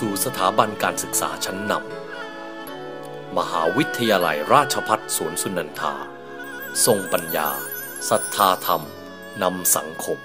สู่สถาบันการศึกษาชั้นนำ มหาวิทยาลัยราชพัฒสวนสุนันทา ทรงปัญญาศรัทธาธรรมนำสังคม